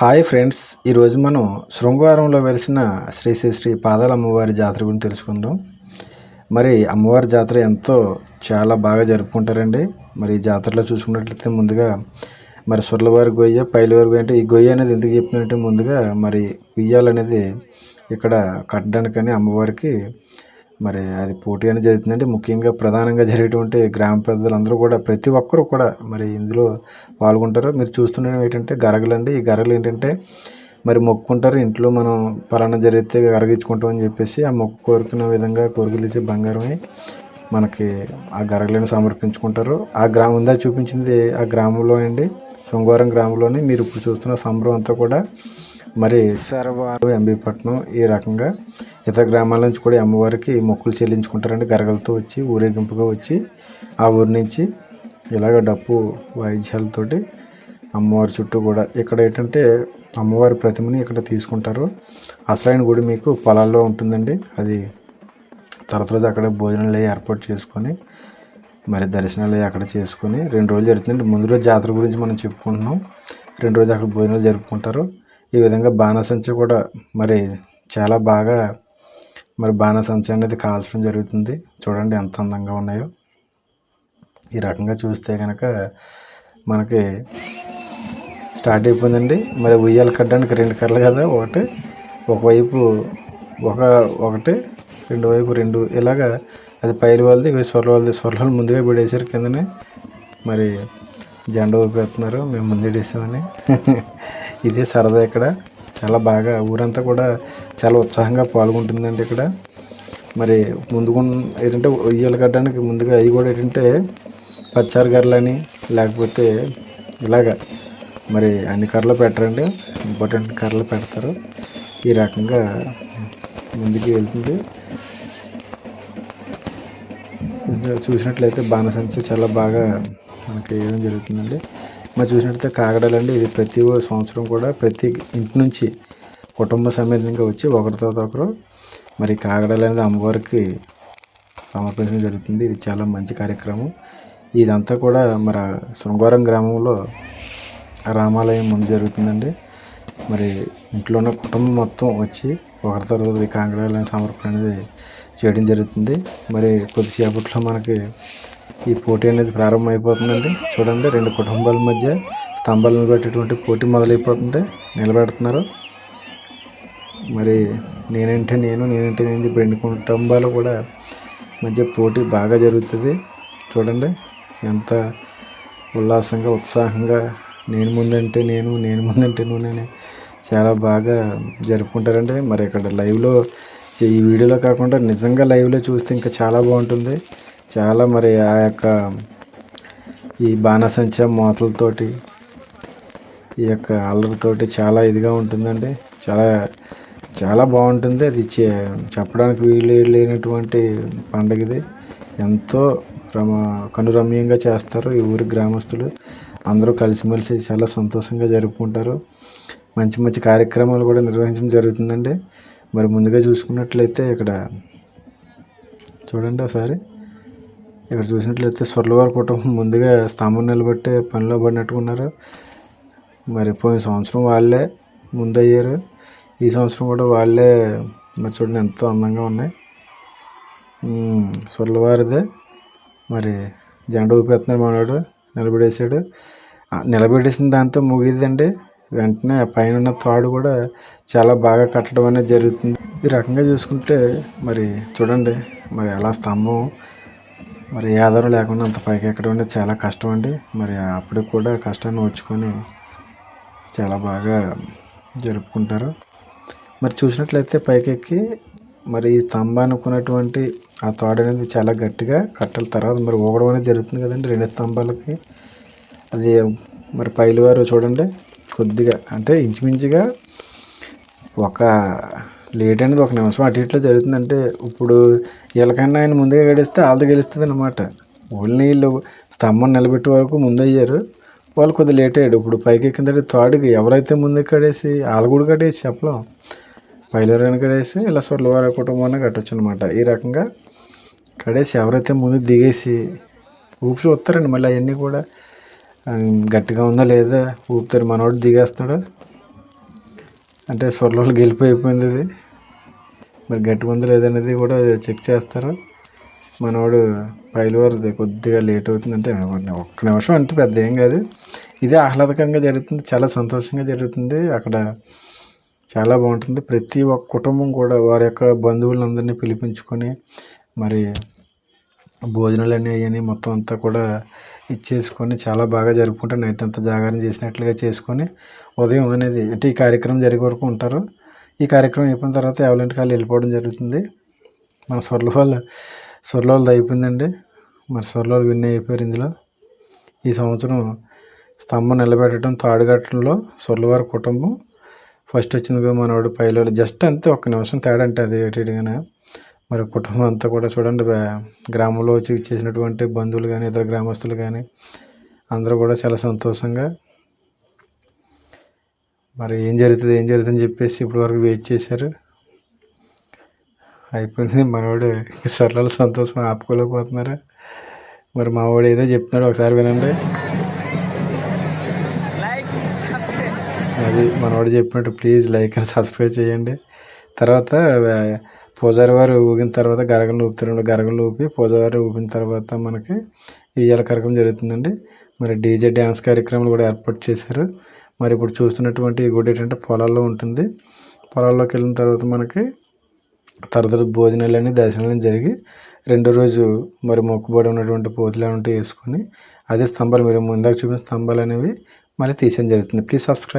Hi friends ఈరోజు మనం శృంగవారంలో వెలిసిన శ్రీ శ్రీ శ్రీ పాదాల అమ్మవారి జాతర గురించి తెలుసుకుందాం. మరి అమ్మవారి జాతర ఎంతో చాలా బాగా జరుపుకుంటారండి. మరి ఈ జాతరలో చూసుకున్నట్లయితే ముందుగా మరి సుర్లవారి గొయ్య పైలవారి గొయ్య అంటే ఈ గొయ్య అనేది ఎందుకు చెప్పినట్టే ముందుగా మరి ఉయ్యాలనేది ఇక్కడ కట్టడానికని అమ్మవారికి మరి అది పోటీ అనేది జరుగుతుందంటే ముఖ్యంగా ప్రధానంగా జరిగేటువంటి గ్రామ పెద్దలందరూ కూడా ప్రతి ఒక్కరూ కూడా మరి ఇందులో పాల్గొంటారు. మీరు చూస్తుండడం ఏంటంటే గరగలండి. ఈ గరగలు ఏంటంటే మరి మొక్కుకుంటారు ఇంట్లో మనం పలానా జరిగితే గరగించుకుంటాం అని చెప్పేసి ఆ మొక్కు కోరుకున్న విధంగా కోరికలు ఇచ్చే బంగారమే మనకి ఆ గరగలను సమర్పించుకుంటారు. ఆ గ్రామం ఉందా చూపించింది ఆ గ్రామంలో అండి. సోమవారం గ్రామంలోని మీరు ఇప్పుడు చూస్తున్న సంబరం అంతా కూడా మరి సర్వారు. ఎంబీపట్నం ఈ రకంగా ఇతర గ్రామాల నుంచి కూడా అమ్మవారికి మొక్కులు చెల్లించుకుంటారండి గరగలతో వచ్చి ఊరేగింపుగా వచ్చి ఆ ఊరి నుంచి ఇలాగ డప్పు వాయిద్యాలతోటి అమ్మవారి చుట్టూ కూడా ఇక్కడ ఏంటంటే అమ్మవారి ప్రతిమని ఇక్కడ తీసుకుంటారు. అసలైన గుడి మీకు పొలాల్లో ఉంటుందండి. అది తర్వాత రోజు అక్కడ భోజనాలు ఏర్పాటు చేసుకొని మరి దర్శనాలు అక్కడ చేసుకొని రెండు రోజులు జరుగుతుంది ముందు రోజు జాతర గురించి మనం చెప్పుకుంటున్నాం. రెండు రోజులు అక్కడ భోజనాలు జరుపుకుంటారు. ఈ విధంగా బాణసంచ కూడా మరి చాలా బాగా మరి బాణసంచ అనేది కాల్చడం జరుగుతుంది. చూడండి ఎంత అందంగా ఉన్నాయో. ఈ రకంగా చూస్తే కనుక మనకి స్టార్ట్ అయిపోయిందండి. మరి ఉయ్యాలు కట్టడానికి రెండు కర్రలు కదా ఒకటి ఒకవైపు ఒక ఒకటి రెండు వైపు రెండు. ఇలాగా అది పైలు వాళ్ళది ఇవి స్వర్ల వాళ్ళది. స్వర్లాలు ముందుగా పడేసారు కిందనే. మరి జెండా ఊపేస్తున్నారు. మేము ముందేసామని ఇదే సరదా ఇక్కడ. చాలా బాగా ఊరంతా కూడా చాలా ఉత్సాహంగా పాల్గొంటుందండి ఇక్కడ. మరి ముందుకు ఏంటంటే ఉయ్యాలు కట్టడానికి ముందుగా అవి కూడా ఏంటంటే పచ్చారు కర్రలని లేకపోతే ఇలాగ మరి అన్ని కర్రలు పెట్టరండి. ఇంపార్టెంట్ కర్రలు పెడతారు. ఈ రకంగా ముందుకు వెళ్తుంది. చూసినట్లయితే బాణసంచి చాలా బాగా మనకి వేయడం జరుగుతుందండి. మరి చూసినట్లయితే కాగడాలండి. ఇది ప్రతి సంవత్సరం కూడా ప్రతి ఇంటి నుంచి కుటుంబ సమేతంగా వచ్చి ఒకరి తర్వాత ఒకరు మరి కాగడాలు అనేది అమ్మవారికి సమర్పించడం జరుగుతుంది. ఇది చాలా మంచి కార్యక్రమం. ఇదంతా కూడా మన శృంగారం గ్రామంలో రామాలయం ముందు జరుగుతుందండి. మరి ఇంట్లో ఉన్న కుటుంబం మొత్తం వచ్చి ఒకరి తర్వాత ఈ సమర్పణ అనేది చేయడం జరుగుతుంది. మరి కొద్దిసేపట్లో మనకి ఈ పోటీ అనేది ప్రారంభమైపోతుందండి. చూడండి రెండు కుటుంబాల మధ్య స్తంభాలను పెట్టేటువంటి పోటీ మొదలైపోతుంది. నిలబెడుతున్నారు. మరి నేనంటే నేను నేనంటే నేను చెప్పి రెండు కుటుంబాలు కూడా మధ్య పోటీ బాగా జరుగుతుంది. చూడండి ఎంత ఉల్లాసంగా ఉత్సాహంగా నేను ముందంటే నేను నేను ముందంటే నువ్వు చాలా బాగా జరుపుకుంటారండి. మరి ఇక్కడ లైవ్లో ఈ వీడియోలో కాకుండా నిజంగా లైవ్లో చూస్తే ఇంకా చాలా బాగుంటుంది. చాలా మరి ఆ యొక్క ఈ బాణసంచ మూతలతోటి ఈ యొక్క అల్లరితోటి చాలా ఇదిగా ఉంటుందండి. చాలా చాలా బాగుంటుంది. అది చెప్పడానికి వీలు లేనటువంటి పండుగ ఇది ఎంతో రమ కనురమ్యంగా చేస్తారు ఈ ఊరి గ్రామస్తులు. అందరూ కలిసిమెలిసి చాలా సంతోషంగా జరుపుకుంటారు. మంచి మంచి కార్యక్రమాలు కూడా నిర్వహించడం జరుగుతుందండి. మరి ముందుగా చూసుకున్నట్లయితే ఇక్కడ చూడండి ఒకసారి. ఇక్కడ చూసినట్లయితే స్వర్లవారి కుటుంబం ముందుగా స్తంభం నిలబెట్టే పనిలో పడినట్టుకున్నారు. మరి పోయిన సంవత్సరం వాళ్ళే ముందయ్యారు. ఈ సంవత్సరం కూడా వాళ్ళే మరి చూడండి ఎంతో అందంగా ఉన్నాయి. స్వర్లవారిదే. మరి జెండా ఊపేస్తున్నాడు మనవాడు నిలబడేశాడు. నిలబెట్టేసిన దాంతో ముగిదండి వెంటనే పైన ఉన్న తాడు కూడా చాలా బాగా కట్టడం అనేది జరుగుతుంది. ఈ రకంగా చూసుకుంటే మరి చూడండి మరి అలా స్తంభం మరి ఆధారం లేకుండా అంత పైకి ఎక్కడం అనేది చాలా కష్టం అండి. మరి అప్పుడు కూడా కష్టాన్ని వచ్చుకొని చాలా బాగా జరుపుకుంటారు. మరి చూసినట్లయితే పైకెక్కి మరి ఈ స్తంభానికి ఉన్నటువంటి ఆ తాడు అనేది చాలా గట్టిగా కట్టల తర్వాత మరి ఊగడం అనేది జరుగుతుంది కదండి రెండు స్తంభాలకి. అది మరి పైలు వారు చూడండి కొద్దిగా అంటే ఇంచుమించుగా ఒక లేట్ అనేది ఒక నిమిషం. అటు ఇట్లా జరుగుతుందంటే ఇప్పుడు వీళ్ళకన్నా ఆయన ముందుగా గడిస్తే వాళ్ళతో గెలుస్తుంది అనమాట ఓన్లీ వీళ్ళు స్తంభం నిలబెట్టే వరకు ముందు అయ్యారు. వాళ్ళు కొద్దిగా లేట్ అయ్యాడు ఇప్పుడు పైకి ఎక్కిన తర్వాత తాడుకి ఎవరైతే ముందు కడేసి వాళ్ళు కూడా కట్టేసి చెప్పలేం. పైలరని కడేసి ఇలా స్వర్లవారి కుటుంబాన్ని కట్టొచ్చు అనమాట ఈ రకంగా కడేసి ఎవరైతే ముందు దిగేసి ఊపి చూస్తారండి. మళ్ళీ అవన్నీ కూడా గట్టిగా ఉందా లేదా ఊపుతారు మనోడు దిగేస్తాడు అంటే సొరలో గెలిపోయిపోయింది ఇది. మరి గట్టిగా ఉందో లేదనేది కూడా చెక్ చేస్తారు. మనవాడు పైలవారిది కొద్దిగా లేట్ అవుతుంది అంటే ఒక్క నిమిషం అంటే పెద్ద ఏం కాదు. ఇది ఆహ్లాదకరంగా జరుగుతుంది చాలా సంతోషంగా జరుగుతుంది. అక్కడ చాలా బాగుంటుంది. ప్రతి ఒక్క కుటుంబం కూడా వారి యొక్క బంధువులందరినీ పిలిపించుకొని మరి భోజనాలు అనేవి మొత్తం అంతా కూడా ఇచ్చేసుకొని చాలా బాగా జరుపుకుంటారు నైట్ అంతా జాగారం చేసినట్లుగా చేసుకొని ఉదయం అనేది అంటే ఈ కార్యక్రమం జరిగే వరకు ఉంటారు. ఈ కార్యక్రమం అయిపోయిన తర్వాత ఎవరింటి కాళ్ళు వెళ్ళిపోవడం జరుగుతుంది. మన స్వర్ల వాళ్ళు స్వర్ల వాళ్ళది అయిపోయిందండి. మరి స్వర్ల వాళ్ళు విన్ అయిపోయారు ఇందులో. ఈ సంవత్సరం స్తంభం నిలబెట్టడం తాడుగట్టడంలో స్వర్లవారి కుటుంబం. ఫస్ట్ వచ్చింది మనవాడు పైలో జస్ట్ అంతే ఒక్క నిమిషం తేడా అంటే అది ఏటిగానే మరి కుటుంబం అంతా కూడా చూడండి గ్రామంలో వచ్చి చేసినటువంటి బంధువులు కానీ ఇతర గ్రామస్తులు కానీ అందరూ కూడా చాలా సంతోషంగా మరి ఏం జరుగుతుంది ఏం జరుగుతుంది అని చెప్పేసి ఇప్పటి వరకు వెయిట్ చేశారు. అయిపోయింది. మనవాడు సర్లలో సంతోషం ఆపుకోలేకపోతున్నారు. మరి మా వాడు ఏదో చెప్తున్నాడు ఒకసారి వినండి. అది మనవాడు చెప్పినట్టు ప్లీజ్ లైక్ అండ్ సబ్స్క్రైబ్ చేయండి. తర్వాత పూజారి వారు ఊగిన తర్వాత గరగలు ఊపుతారండి గరగలు ఊపి పూజారి ఊపిన తర్వాత మనకి ఇయ్యాల కార్యక్రమం జరుగుతుందండి. మరి డీజే డ్యాన్స్ కార్యక్రమాలు కూడా ఏర్పాటు చేశారు. మరి ఇప్పుడు చూస్తున్నటువంటి ఈ గుడి ఏంటంటే పొలాల్లో ఉంటుంది. పొలాల్లోకి వెళ్ళిన తర్వాత మనకి తరతర భోజనాలన్నీ దర్శనాలని జరిగి రెండో రోజు మరి మొక్కుబడి ఉన్నటువంటి పోతులు ఏమంటే వేసుకొని అదే స్తంభాలు మీరు ముందాక చూపిన స్తంభాలు అనేవి మళ్ళీ తీసేయడం జరుగుతుంది. Please subscribe